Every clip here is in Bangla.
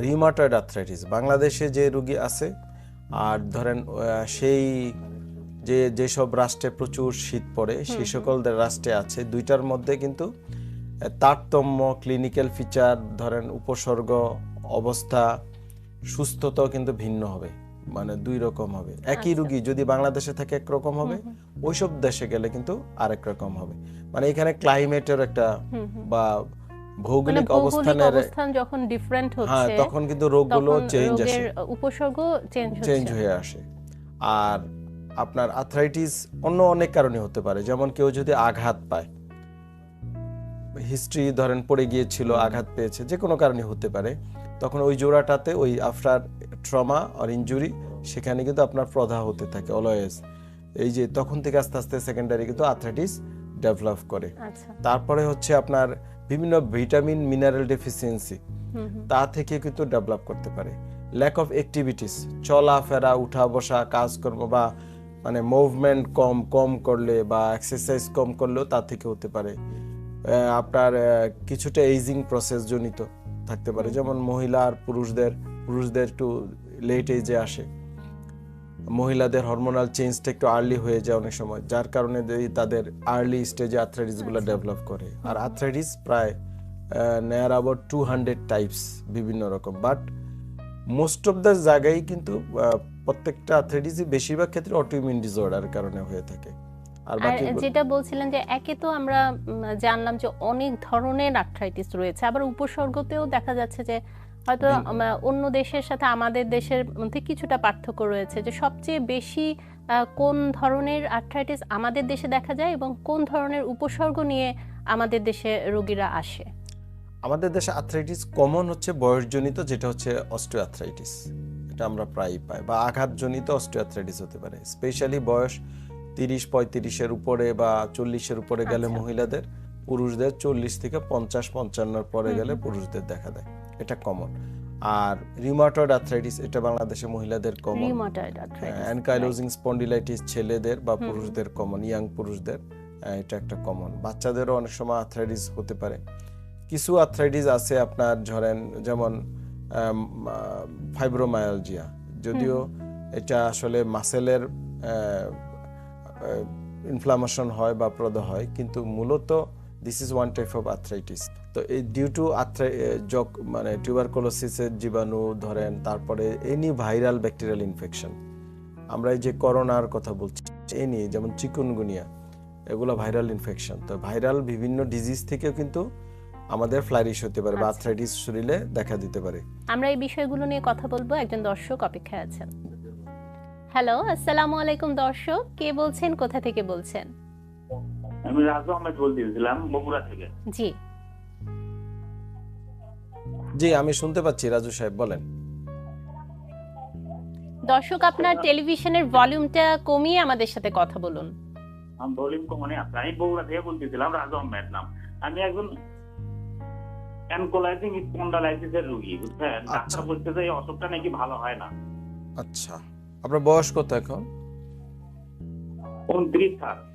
রিউমাটয়েড আর্থ্রাইটিস বাংলাদেশে যে রুগী আছে আর ধরেন সেই যে যেসব রাষ্ট্রে প্রচুর শীত পড়ে সেই সকল রাষ্ট্রে আছে। দুইটার মধ্যে কিন্তু তারতম্য ক্লিনিক্যাল ফিচার ধরেন উপসর্গ অবস্থা সুস্থতাও কিন্তু ভিন্ন হবে। মানে দুই রকম হবে। একই রুগী যদি বাংলাদেশে থাকে একরকম হবে ওইসব দেশে গেলে কিন্তু আরেক রকম হবে। মানে এখানে ক্লাইমেটের একটা বা ভৌগোলিক ভৌগোলিক অবস্থানের অবস্থান যখন ডিফারেন্ট হ্যাঁ হচ্ছে তখন কিন্তু রোগগুলো চেঞ্জ আসে। উপসর্গ চেঞ্জ চেঞ্জ হয়ে আসে। আর আপনার আর্থ্রাইটিস অন্য অনেক কারণে হতে পারে যেমন কেউ যদি আঘাত পায় হিস্ট্রি ধরেন পড়ে গিয়েছিল আঘাত পেয়েছে যে কোনো কারণে হতে পারে তখন ওই জোড়াটাতে ওই আফটার ট্রমা আর ইনজুরি সেখানে কিন্তু আপনার প্রধা হতে থাকে অলওয়েজ এই যে তখন থেকে আস্তে আস্তে সেকেন্ডারি কিন্তু আর্থ্রাইটিস ডেভেলপ করে। আচ্ছা। তারপরে হচ্ছে আপনার বিভিন্ন ভিটামিন মিনারেল ডেফিসিয়েন্সি তা থেকে কিন্তু ডেভেলপ করতে পারে। ল্যাক অফ অ্যাক্টিভিটিস চলাফেরা উঠা বসা কাজকর্ম বা মানে মুভমেন্ট কম কম করলে বা এক্সারসাইজ কম করলেও তা থেকে হতে পারে। আপনার কিছুটা এইজিং প্রসেস জনিত থাকতে পারে। যেমন মহিলা আর পুরুষদের পুরুষদের একটু লেট এজে আসে। মহিলাদের হরমোনাল চেঞ্জটা একটু আর্লি হয়ে যায় অনেক সময় যার কারণে তাদের আর্লি স্টেজে আর্থ্রাইটিসগুলো ডেভেলপ করে। আর আর্থ্রাইটিস প্রায় নেয়ার আবার টু হান্ড্রেড টাইপস বিভিন্ন রকম। বাট মোস্ট অফ দ্য জায়গায় কিন্তু প্রত্যেকটা আর্থ্রাইটিসই বেশিরভাগ ক্ষেত্রে অটোইমিউন ডিসঅর্ডার কারণে হয়ে থাকে। আর আর যেটা বলছিলেন যে একে তো আমরা জানলাম যে অনেক ধরনের আর্থ্রাইটিস রয়েছে আবার উপসর্গতেও দেখা যাচ্ছে যে হয়তো অন্য দেশের সাথে আমাদের দেশের মধ্যে কিছুটা পার্থক্য রয়েছে যে সবচেয়ে বেশি কোন ধরনের আর্থ্রাইটিস আমাদের দেশে দেখা যায় এবং কোন ধরনের উপসর্গ নিয়ে আমাদের দেশে রোগীরা আসে? আমাদের দেশে আর্থ্রাইটিস কমন হচ্ছে বয়সজনিত যেটা হচ্ছে অস্টিওআর্থ্রাইটিস এটা আমরা প্রায়ই পাই বা আঘাতজনিত অস্টিওআর্থ্রাইটিস হতে পারে। স্পেশালি বয়স তিরিশ পঁয়ত্রিশের উপরে বা চল্লিশের উপরে গেলে আচ্ছা। মহিলাদের পুরুষদের চল্লিশ থেকে পঞ্চাশ পঞ্চান্নর পরে গেলে পুরুষদের দেখা দেয়। এটা কমন আর রিউমাটয়েড আর্থ্রাইটিস এটা বাংলাদেশে মহিলাদের common rheumatoid arthritis ankylosing spondylitis ছেলেদের বা পুরুষদের কমন ইয়াং পুরুষদের এটা একটা কমন বাচ্চাদেরও অনেক সময় আর্থ্রাইটিস হতে পারে। কিছু আর্থ্রাইটিস আছে আপনার ধরেন যেমন ফাইব্রোমায়ালজিয়া যদিও এটা আসলে মাসেলের ইনফ্লামেশন হয় বা প্রদ হয় কিন্তু মূলত this is one type of arthritis তো এই ডিউ টু আর্থ্রাই জক মানে টিউবারকুলোসিসের জীবাণু ধরেন তারপরে এনি ভাইরাল ব্যাকটেরিয়াল ইনফেকশন আমরা এই যে করোনার কথা বলছি এই নিয়ে যেমন চিকুনগুনিয়া এগুলো ভাইরাল ইনফেকশন তো ভাইরাল বিভিন্ন ডিজিজ থেকেও কিন্তু আমাদের ফ্লারিশ হতে পারে বা। আর্থ্রাইটিস শরীরে দেখা দিতে পারে। আমরা এই বিষয়গুলো নিয়ে কথা বলব একজন দর্শক অপেক্ষায় আছেন। হ্যালো আসসালামু আলাইকুম দর্শক কে বলছেন কোথা থেকে বলছেন? আমি রাজু আহমেদ বলতেছিলাম বগুড়া থেকে। জি। জি আমি শুনতে পাচ্ছি রাজু সাহেব বলেন। দর্শক আপনার টেলিভিশনের ভলিউমটা কমিয়ে আমাদের সাথে কথা বলুন। আমি ভলিউম কমনে আছে আমি বগুড়া থেকে বলতেছিলাম রাজু আহমেদ নাম। আমি একজন অ্যানকোলাইজিং স্পন্ডালাইটিসের রোগী বুঝছেন? আচ্ছা। ডাক্তার বলছে যে এই অসুখটা নাকি ভালো হয় না। আচ্ছা। আপনার বয়স কত এখন? উনত্রিশ স্যার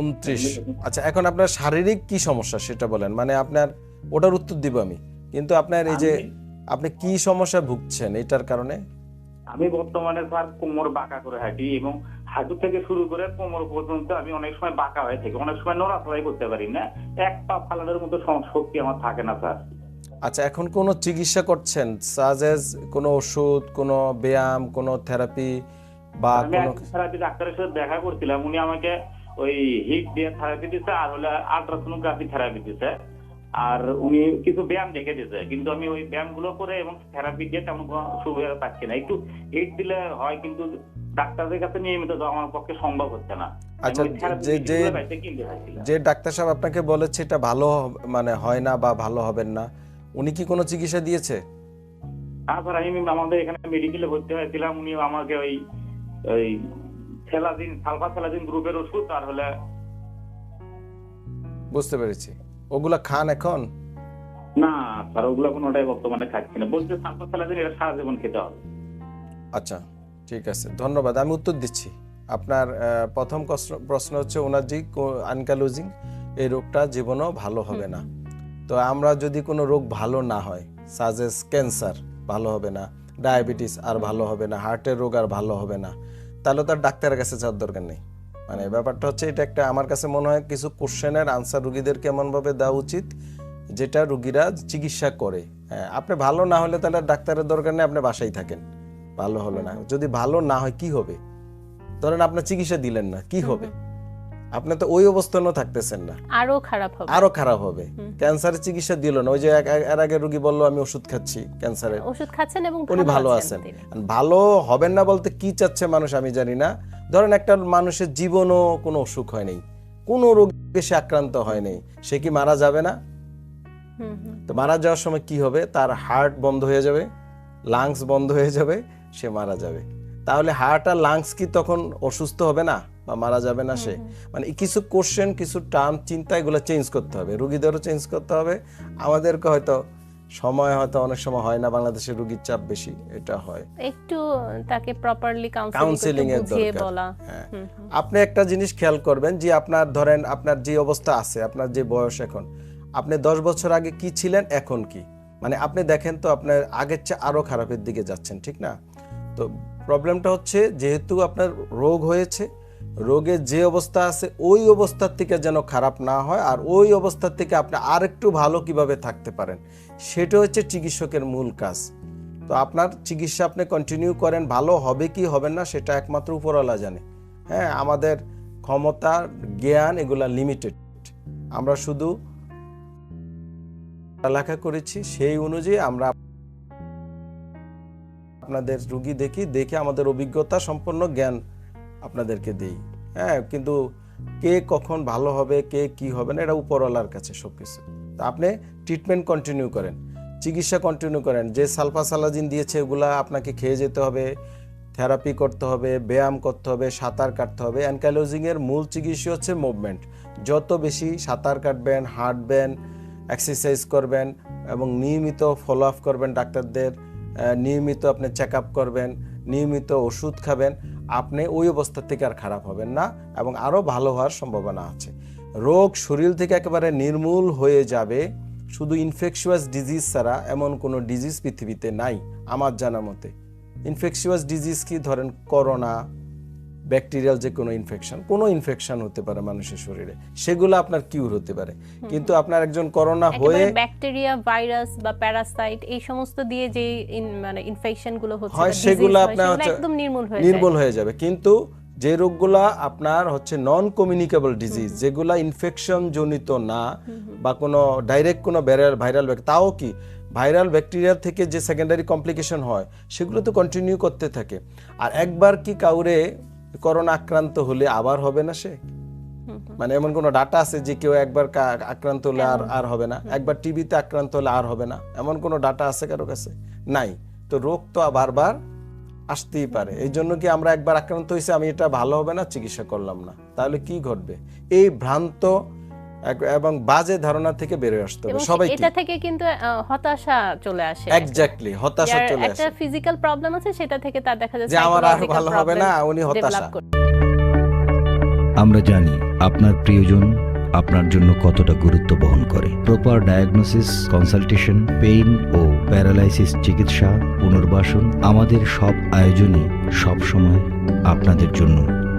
উনত্রিশ। আচ্ছা এখন আপনার শারীরিক কি সমস্যা সেটা বলেন। মানে আপনার ওটার উত্তর দিব আমি। কিন্তু আপনার এই যে আপনি কি সমস্যা ভুগছেন এটার কারণে? আমি বর্তমানে স্যার কোমর বাঁকা করে হাঁটি এবং হাঁটু থেকে শুরু করে কোমর পর্যন্ত আমি অনেক সময় বাঁকা হয়ে থাকি। অনেক সময় নড়াচড়াই করতে পারি না। এক পা ফালানোর মতো শক্তি আমার থাকে না স্যার। আচ্ছা এখন কোনো চিকিৎসা করছেন? সাজেস কোনো ওষুধ কোনো ব্যায়াম কোনো থেরাপি বা কোনো থেরাপি ডাক্তারের সাথে দেখা করছিলাম। উনি আমাকে ওই হিট দিয়ে থেরাপি দিছে আর হলে আলট্রাসোনোগ্রাফি থেরাপি দিছে। আর উনি কিছু ব্যায়াম দেখে দিছে। কিন্তু আমি ওই ব্যায়ামগুলো করে এবং থেরাপি দিয়ে তেমন কোনো সুবিধা পাচ্ছি না। একটু হিট দিলে হয় কিন্তু ডাক্তারদের কাছে নিয়মিত যাওয়া আমার পক্ষে সম্ভব হচ্ছে না। আচ্ছা, যে- যে-। যে ডাক্তার সাহেব আপনাকে বলেছে এটা ভালো মানে হয় না বা ভালো হবেন না উনি কি কোনো চিকিৎসা দিয়েছে? তারপর আমি আমাদের এখানে মেডিকেলে ভর্তি হয়েছিলাম। উনি আমাকে ওই ওই সালফা গ্রুপের ওষুধ আর হলে বুঝতে পেরেছি। ওগুলা খান এখন? না স্যার ওগুলো কোনোটাই বর্তমানে খাচ্ছি না। বলছে সালফা এটা সারা জীবন খেতে হবে। আচ্ছা ঠিক আছে ধন্যবাদ। আমি উত্তর দিচ্ছি। আপনার প্রথম প্রশ্ন হচ্ছে ওনার যে আনকালোজিং এই রোগটা জীবনও ভালো হবে না। তো আমরা যদি কোনো রোগ ভালো না হয় সাজেস ক্যান্সার ভালো হবে না ডায়াবেটিস আর ভালো হবে না হার্টের রোগ আর ভালো হবে না তাহলে তার ডাক্তারের কাছে যাওয়ার দরকার নেই। মানে ব্যাপারটা হচ্ছে এটা একটা আমার কাছে মনে হয় কিছু কোশ্চেনের আনসার রুগীদেরকে এমনভাবে দেওয়া উচিত যেটা রুগীরা চিকিৎসা করে। হ্যাঁ, আপনি ভালো না হলে তাহলে ডাক্তারের দরকার নেই আপনি বাসায় থাকেন। ভালো হলো না। যদি ভালো না হয় কি হবে? ধরেন আপনার চিকিৎসা দিলেন না কি হবে? আপনি তো ওই অবস্থানও থাকতেছেন না। আরও খারাপ হবে। আরও খারাপ হবে। ক্যান্সারের চিকিৎসা দিল না। ওই যে এর আগে রুগী বলল আমি ওষুধ খাচ্ছি ক্যান্সারের ওষুধ খাচ্ছেন এবং উনি ভালো আছেন। ভালো হবেন না বলতে কি চাচ্ছে মানুষ আমি জানি না। ধরেন একটা মানুষের জীবনও কোনো অসুখ হয় নাই। কোনো রোগে সে আক্রান্ত হয় নাই। সে কি মারা যাবে না। তো মারা যাওয়ার সময় কি হবে? তার হার্ট বন্ধ হয়ে যাবে লাংস বন্ধ হয়ে যাবে সে মারা যাবে। তাহলে হার্ট আর লাংস কি তখন অসুস্থ হবে না? বা মারা যাবে না সে। মানে কিছু কোশ্চেন কিছু টার্ম চিন্তা এগুলো চেঞ্জ করতে হবে। রুগীদেরও চেঞ্জ করতে হবে। আমাদেরকে হয়তো সময় হয়তো অনেক সময় হয় না বাংলাদেশের রুগীর চাপ বেশি এটা হয়। একটু তাকে প্রপারলি কাউন্সিলিং এর দরকার। বলা। হ্যাঁ। আপনি একটা জিনিস খেয়াল করবেন যে আপনার ধরেন আপনার যে অবস্থা আছে আপনার যে বয়স এখন আপনি দশ বছর আগে কি ছিলেন এখন কি? মানে আপনি দেখেন তো আপনার আগের চেয়ে আরও খারাপের দিকে যাচ্ছেন ঠিক না? তো প্রবলেমটা হচ্ছে যেহেতু আপনার রোগ হয়েছে রোগের যে অবস্থা আছে, ওই অবস্থার থেকে যেন খারাপ না হয় আর ওই অবস্থার থেকে আপনি আরেকটু ভালো কীভাবে থাকতে পারেন, সেটা হচ্ছে চিকিৎসকের মূল কাজ। তো আপনার চিকিৎসা আপনি কন্টিনিউ করেন, ভালো হবে কি হবে না সেটা একমাত্র উপরওয়ালা জানে। হ্যাঁ আমাদের ক্ষমতা, জ্ঞান এগুলা লিমিটেড আমরা শুধু লেখা করেছি, সেই অনুযায়ী আমরা আপনাদের রুগী দেখি, দেখে আমাদের অভিজ্ঞতা সম্পন্ন জ্ঞান আপনাদেরকে দিই। হ্যাঁ কিন্তু কে কখন ভালো হবে, কে কি হবে না, এটা উপরওয়ালার কাছে সবকিছু। তা আপনি ট্রিটমেন্ট কন্টিনিউ করেন, চিকিৎসা কন্টিনিউ করেন। যে সালফাসালাজিন দিয়েছে, ওগুলা আপনাকে খেয়ে যেতে হবে থেরাপি করতে হবে, ব্যায়াম করতে হবে, সাঁতার কাটতে হবে। অ্যানকালোজিং এর মূল চিকিৎসা হচ্ছে মুভমেন্ট যত বেশি সাঁতার কাটবেন, হাঁটবেন এক্সারসাইজ করবেন এবং নিয়মিত ফলো আপ করবেন ডাক্তারদের নিয়মিত আপনি চেক আপ করবেন, নিয়মিত ওষুধ খাবেন আপনি ওই অবস্থা থেকে আর খারাপ হবেন না এবং আরও ভালো হওয়ার সম্ভাবনা আছে। রোগ শরীর থেকে একেবারে নির্মূল হয়ে যাবে, শুধু ইনফেকশুয়াস ডিজিজ ছাড়া এমন কোনো ডিজিজ পৃথিবীতে নাই, আমার জানা মতে। ইনফেকশুয়াস ডিজিজ কি? ধরেন করোনা ব্যাকটেরিয়াল যে কোনো ইনফেকশন কোনো ইনফেকশন হতে পারে মানুষের শরীরে সেগুলো আপনার কিউর হতে পারে। কিন্তু আপনার একজন করোনা হয়ে ব্যাকটেরিয়া ভাইরাস বা প্যারাসাইট এই সমস্ত দিয়ে যে মানে ইনফেকশনগুলো হচ্ছে হয় সেগুলো আপনার একদম নির্মূল হয়ে যায়। নির্মূল হয়ে যাবে। কিন্তু যে রোগগুলা আপনার হচ্ছে নন কমিউনিকেবল ডিজিজ যেগুলা ইনফেকশন জনিত না বা কোনো ডাইরেক্ট কোনো ভাইরাল ভাইরাল তাও কি ভাইরাল ব্যাকটেরিয়া থেকে যে সেকেন্ডারি কমপ্লিকেশন হয় সেগুলো তো কন্টিনিউ করতে থাকে। আর একবার কি কাউরে করোনা আক্রান্ত হলে আবার হবে না সে? মানে এমন কোনো ডাটা আছে যে কেউ একবার আক্রান্ত হলে আর আর হবে না? একবার টিভিতে আক্রান্ত হলে আর হবে না? এমন কোনো ডাটা আছে কারও কাছে? নাই। তো রোগ তো বারবার আসতেই পারে। এই জন্য কি আমরা একবার আক্রান্ত হয়েছে আমি এটা ভালো হবে না? চিকিৎসা করলাম না। তাহলে কি ঘটবে? এই ভ্রান্ত এবং বাজে ধারণা থেকে বেরোয় আসতে হবে এবং সবাইকে। এটা থেকে কিন্তু হতাশা চলে আসে এক্স্যাক্টলি হতাশা চলে একটা ফিজিক্যাল প্রবলেম আছে সেটা থেকে তার দেখা যাচ্ছে যে আমার আর ভালো হবে না উনি হতাশা। আমরা জানি আপনার প্রিয়জন আপনার জন্য কতটা গুরুত্ব বহন করে। প্রপার ডায়াগনোসিস কনসালটেশন পেইন ও প্যারালাইসিস চিকিৎসা পুনর্বাসন আমাদের সব আয়োজনই সবসময় আপনাদের জন্য